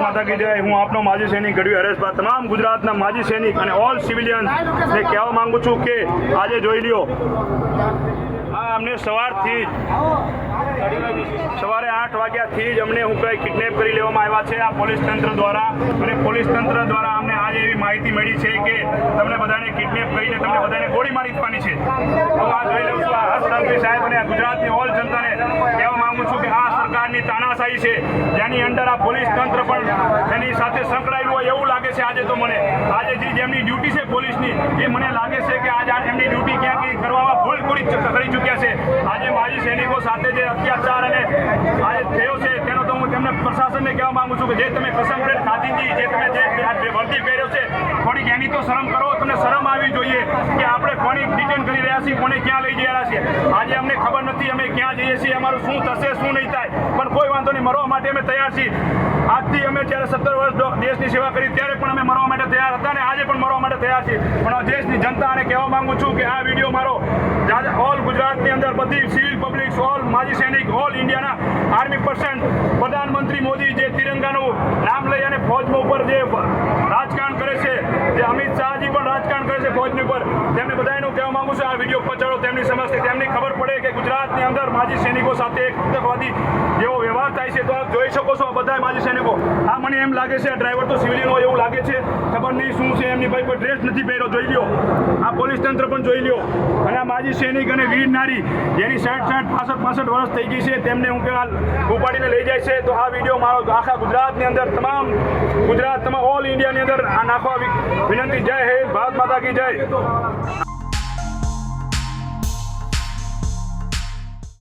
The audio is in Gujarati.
માતા કી જય. હું આપનો માજી સૈનિક, ગઢવી હરેશભાઈ. તમામ ગુજરાતના માજી સૈનિક અને ઓલ સિવિલિયન ને કહેવા માંગુ છું કે આજે જોઈ લ્યો. આ અમને સવારથી જ, સવારે આઠ વાગ્યાથી જ અમને હું કઈ કિડનેપ કરી લેવામાં આવ્યા છે આ પોલીસ તંત્ર દ્વારા. અને પોલીસ તંત્ર દ્વારા અમને આજે એવી માહિતી મળી છે કે તમને બધાને કિડનેપ કરીને તમને બધાને ગોળી મારી દેવાની છે. હું આ જોઈ લઉં છું આ હર્ષ સાહેબ અને ગુજરાતની ઓલ જનતાને કહેવા માંગુ છું કે આ તાનાશાહી છે. જેની અંદર આ પોલીસ તંત્ર પણ એની સાથે સંકળાયેલું હોય એવું લાગે છે આજે તો મને. આજે જે જેમની ડ્યુટી છે પોલીસની, એ મને લાગે છે કે આજે એમની ડ્યુટી ક્યાંક ઈ કરવામાં ભૂલ કરી કરી ચૂક્યા છે. આજે માજી સૈનિકો સાથે જે અત્યાચાર અને આજે થયો છે, તેનો તો હું તેમને પ્રશાસનને કહેવા માંગુ છું કે જે તમે કસમ પ્લેટ ખાધી હતી, જે તમે જે વર્દી પહેર્યો છે, થોડીક એની તો શરમ કરો. શરમ આવી જોઈએ કે આપણે કોની ડિટેન કરી રહ્યા છીએ, કોને ક્યાં લઈ જઈ રહ્યા છીએ આજે અમને ખબર નથી અમે ક્યાં જઈએ છીએ, અમારું શું થશે, શું નહીં થાય. પણ કોઈ વાંધો નહીં, મરવા માટે અમે તૈયાર છીએ. આજથી અમે જ્યારે સત્તર વર્ષ દેશની સેવા કરી, ત્યારે પણ અમે મરવા માટે તૈયાર હતા અને આજે પણ મરવા માટે તૈયાર છીએ. પણ દેશની જનતાને કહેવા માંગુ છું કે આ વીડિયો મારો ઓલ ગુજરાતની અંદર બધી સિવિલ પબ્લિક ઓલ માજી સૈનિક ઓલ ઇન્ડિયાના આર્મી પર્સન પ્રધાનમંત્રી મોદી જે તિરંગાનું નામ લઈ અને ફોજમાં ઉપર જે રાજકારણ કરે છે જે અમિત શાહજી પણ રાજકારણ કરે છે ફૌજની ઉપર. તેમને બધાનું કહેવા માંગુ છું, આ વીડિયો પહોંચાડો તેમની સમક્ષ તેમને ખબર પડે કે ગુજરાતની અંદર માજી સૈનિકો સાથે એક આતંકવાદી જેવો વ્યવહાર થાય છે. તો આપ જોઈ શકો છો બધા માજી સૈનિકો. આ મને એમ લાગે છે, આ ડ્રાઈવર તો સિવિલિયન હોય એવું લાગે છે. ખબર નહીં શું એમની ભાઈ કોઈ ડ્રેસ નથી પહેર્યો, જોઈ લ્યો. આ પોલીસ તંત્ર પણ જોઈ લ્યો. અને આ માજી સૈનિક અને વીર નારી, જેની સાઠ સાઠ પાસઠ પાસઠ વર્ષ થઈ ગઈ છે, તેમને હું કહેવા ઉપાડીને લઈ જાય છે. તો આ વીડિયો મારો આખા ગુજરાતની અંદર, તમામ ગુજરાત, તમામ ઓલ ઇન્ડિયાની અંદર આ નાખવા વિનંતી. જય હે ભારત માતા કી જય.